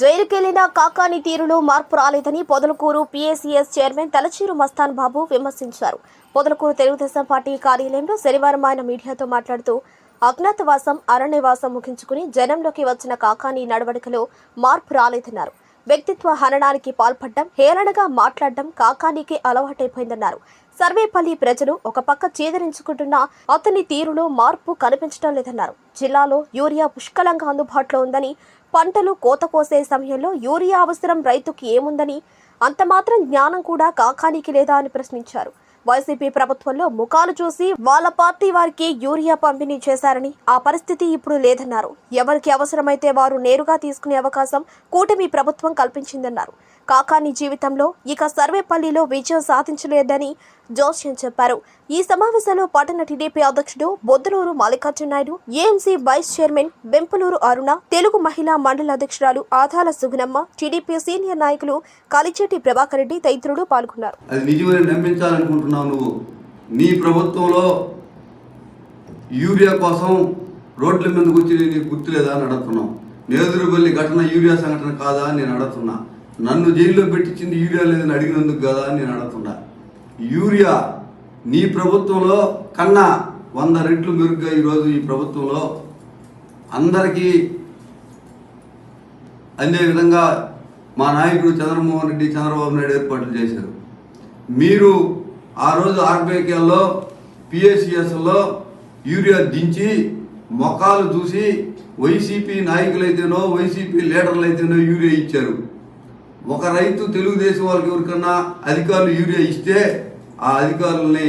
జైలుకెళ్ళిన కాకాని తీరులో మార్పు రాలేదని పొదలకూరు పీఏసీఎస్ చైర్మన్ తలచీరు మస్తాన్ బాబు విమర్శించారు. పొదలకూరు తెలుగుదేశం పార్టీ కార్యాలయంలో శనివారం ఆయన మీడియాతో మాట్లాడుతూ అజ్ఞాతవాసం అరణ్యవాసం ముగించుకుని జనంలోకి వచ్చిన కాకాని నడవడికలో మార్పు రాలేదన్నారు. వ్యక్తిత్వ హననానికి పాల్పడడం హేళనగా మాట్లాడడం కాకానికి అలవాటైపోయిందన్నారు. సర్వేపల్లి ప్రజలు ఒక పక్క చేదరించుకుంటున్న అతని తీరులో మార్పు కనిపించడం లేదన్నారు. జిల్లాలో యూరియా పుష్కలంగా అందుబాటులో ఉందని పంటలు కోత కోసే సమయంలో యూరియా అవసరం రైతుకి ఏముందని అంత మాత్రం జ్ఞానం కూడా కాకానికి లేదా అని ప్రశ్నించారు. వైసీపీ ప్రభుత్వంలో ముఖాలు చూసి వాళ్ళ పార్టీ వారికి యూరియా పంపిణీ చేశారని ఆ పరిస్థితి ఇప్పుడు లేదన్నారు. ఎవరికి అవసరమైతే వారు నేరుగా తీసుకునే అవకాశం కూటమి ప్రభుత్వం కల్పించిందన్నారు. కాకాని జీవితంలో ఇక సర్వేపల్లిలో విజయం సాధించలేదని జోస్యం చెప్పారు. ఈ సమావేశంలో పట్టణ టీడీపీ అధ్యక్షుడు Boddulur Mallikarjuna Naidu AMC vice chairman Bempuluru Aruna Telugu మహిళా మండల అధ్యక్షురాలు ఆధాల సుగుణమ్మ టీడీపీ సీనియర్ నాయకులు కలిచేటి ప్రభాకర్ రెడ్డి తదితరులు పాల్గొన్నారు. అది నిజమని నమ్మించాలనుకుంటున్నావు నువ్వు. నీ ప్రభుత్వంలో యూరియా కోసం రోడ్ల మీదకి వచ్చి నీకు గుర్తులేదా అని అడుగుతున్నావు. నేదురుబల్లి ఘటన యూరియా సంఘటన కాదా అని నేను అడుగుతున్నా. నన్ను జైల్లో పెట్టించింది యూరియా లేదని అడిగినందుకు కదా అని నేను అడుగుతున్నా. యూరియా నీ ప్రభుత్వంలో కన్నా వంద రెట్లు మెరుగ్గా ఈరోజు ఈ ప్రభుత్వంలో అందరికీ అందే విధంగా మా నాయకుడు చంద్రమోహన్ రెడ్డి చంద్రబాబు నాయుడు ఏర్పాట్లు చేశారు. మీరు ఆ రోజు ఆర్బీకేలో పిఎస్సిఎస్లో యూరియా దించి మొఖాలు చూసి వైసీపీ నాయకులైతేనో వైసీపీ లీడర్లు అయితేనో యూరియా ఇచ్చారు. ఒక రైతు తెలుగుదేశం వాళ్ళకి ఎవరికన్నా అధికారులు యూరియా ఇస్తే ఆ అధికారుల్ని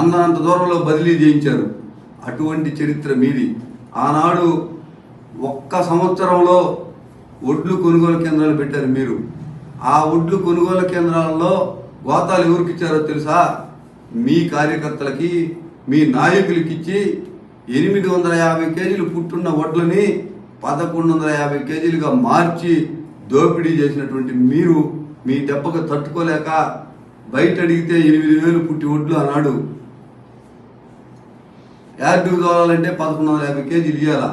అందంత దూరంలో బదిలీ చేయించారు. అటువంటి చరిత్ర మీది. ఆనాడు ఒక్క సంవత్సరంలో ఒడ్లు కొనుగోలు కేంద్రాలు పెట్టారు మీరు. ఆ ఒడ్లు కొనుగోలు కేంద్రాల్లో గోతాలు ఎవరికి ఇచ్చారో తెలుసా? మీ కార్యకర్తలకి మీ నాయకులకి ఇచ్చి ఎనిమిది వందల యాభై కేజీలు పుట్టున్న వడ్లని పదకొండు వందల యాభై కేజీలుగా మార్చి దోపిడీ చేసినటువంటి మీరు మీ దెబ్బకు తట్టుకోలేక బయట అడిగితే ఎనిమిది వేలు పుట్టి ఒడ్లు అన్నాడు. యార్డుకు తోలాలంటే పదకొండు వందల యాభై కేజీలు ఇవ్వాల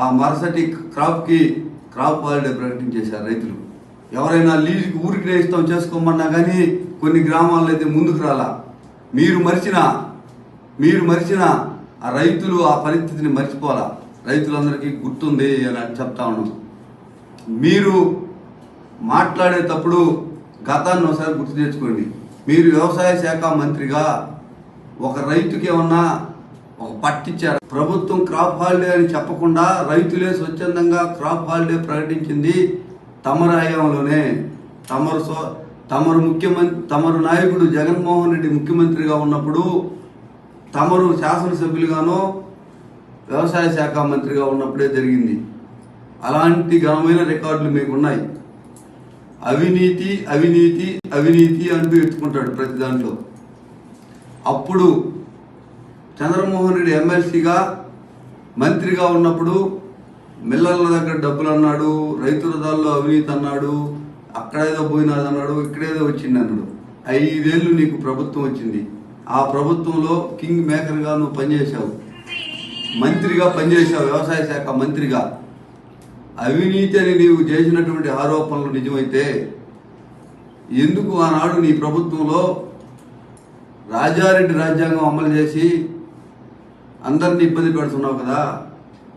ఆ మరుసటి క్రాప్కి క్రాప్ హాలిడే ప్రకటించేశారు రైతులు. ఎవరైనా లీజుకి ఊరికి ఇష్టం చేసుకోమన్నా కానీ కొన్ని గ్రామాల్లో అయితే ముందుకు రాలా? మీరు మరిచిన మీరు మరిచిన ఆ రైతులు ఆ పరిస్థితిని మర్చిపోవాలా? రైతులందరికీ గుర్తుంది అని చెప్తా ఉన్నాం. మీరు మాట్లాడేటప్పుడు గతాన్ని ఒకసారి గుర్తు తెచ్చుకోండి. మీరు వ్యవసాయ శాఖ మంత్రిగా ఒక రైతుకి ఏమన్నా ఒక పట్టిచ్చారు? ప్రభుత్వం క్రాప్ హాలిడే అని చెప్పకుండా రైతులే స్వచ్ఛందంగా క్రాప్ హాలిడే ప్రకటించింది తమరు హయాంలోనే. తమరు సో తమరు ముఖ్యమంత్రి తమరు నాయకుడు జగన్మోహన్ రెడ్డి ముఖ్యమంత్రిగా ఉన్నప్పుడు తమరు శాసనసభ్యులుగానో వ్యవసాయ శాఖ మంత్రిగా ఉన్నప్పుడే జరిగింది. అలాంటి ఘనమైన రికార్డులు మీకు ఉన్నాయి అవినీతి అవినీతి అవినీతి అంటూ ఎత్తుకుంటాడు ప్రతి దాంట్లో. అప్పుడు చంద్రమోహన్ రెడ్డి ఎమ్మెల్సీగా మంత్రిగా ఉన్నప్పుడు మిల్లర్ల దగ్గర డబ్బులు అన్నాడు రైతు రథాల్లో అవినీతి అన్నాడు అక్కడేదో పోయినది అన్నాడు ఇక్కడేదో వచ్చింది అన్నాడు. ఐదేళ్ళు నీకు ప్రభుత్వం వచ్చింది. ఆ ప్రభుత్వంలో కింగ్ మేకర్గా నువ్వు పనిచేశావు. మంత్రిగా పనిచేశావు వ్యవసాయ శాఖ మంత్రిగా. అవినీతి అని నీవు చేసినటువంటి ఆరోపణలు నిజమైతే ఎందుకు ఆనాడు నీ ప్రభుత్వంలో రాజారెడ్డి రాజ్యాంగం అమలు చేసి అందరినీ ఇబ్బంది పెడుతున్నావు కదా?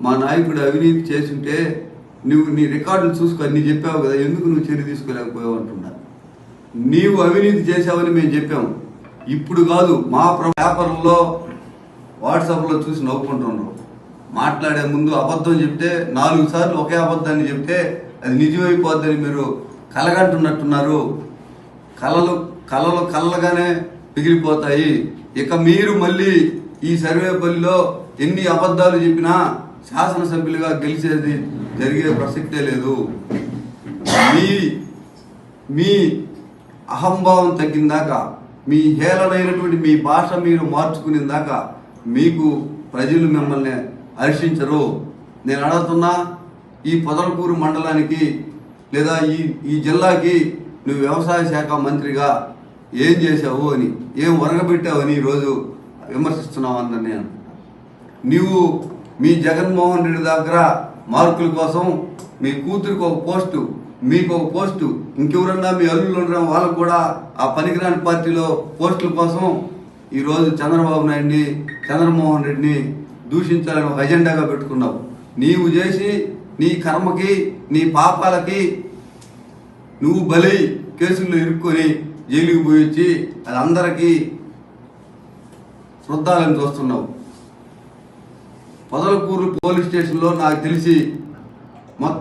మా నాయకుడు అవినీతి చేసుంటే నువ్వు నీ రికార్డులు చూసుకొని నీ చెప్పావు కదా ఎందుకు నువ్వు చర్య తీసుకోలేకపోయావు అంటున్నా. నీవు అవినీతి చేశావని మేము చెప్పాము ఇప్పుడు కాదు మా ప్ర- పేపర్లలో వాట్సాప్లో చూసి నవ్వుకుంటున్నావు మాట్లాడే ముందు అబద్ధం చెప్తే నాలుగు సార్లు ఒకే అబద్ధాన్ని చెప్తే అది నిజమైపోద్దని మీరు కలగంటున్నట్టున్నారు. కళలు కళలు కళ్ళగానే మిగిలిపోతాయి. ఇక మీరు మళ్ళీ ఈ సర్వేపల్లిలో ఎన్ని అబద్ధాలు చెప్పినా శాసనసభ్యులుగా గెలిచేది జరిగే ప్రసక్తే లేదు. మీ మీ అహంభావం తగ్గిందాకా మీ హేళనైనటువంటి మీ భాష మీరు మార్చుకునేదాకా మీకు ప్రజలు మిమ్మల్ని హర్షించరు. నేను అడుగుతున్నా ఈ పొదలకూరు మండలానికి లేదా ఈ ఈ జిల్లాకి నువ్వు వ్యవసాయ శాఖ మంత్రిగా ఏం చేశావు అని ఏం వరగబెట్టావు అని ఈరోజు విమర్శిస్తున్నావు అందరు నేను. నీవు మీ జగన్మోహన్ రెడ్డి దగ్గర మార్కుల కోసం మీ కూతురికి ఒక పోస్టు మీకు ఒక పోస్టు ఇంకెవరన్నా మీ అల్లులు ఉండడం వాళ్ళకు కూడా ఆ పనికిరాని పార్టీలో పోస్టుల కోసం ఈరోజు చంద్రబాబు నాయుడిని చంద్రమోహన్ రెడ్డిని దూషించాలని ఒక ఎజెండాగా పెట్టుకున్నావు. నీవు చేసి నీ కర్మకి నీ పాపాలకి నువ్వు బలి కేసుల్లో ఇరుక్కొని జైలుకి పోయి వచ్చి అది అందరికీ శ్రద్ధాలని చూస్తున్నావు. పొదలకూరు పోలీస్ స్టేషన్లో నాకు తెలిసి మొత్తం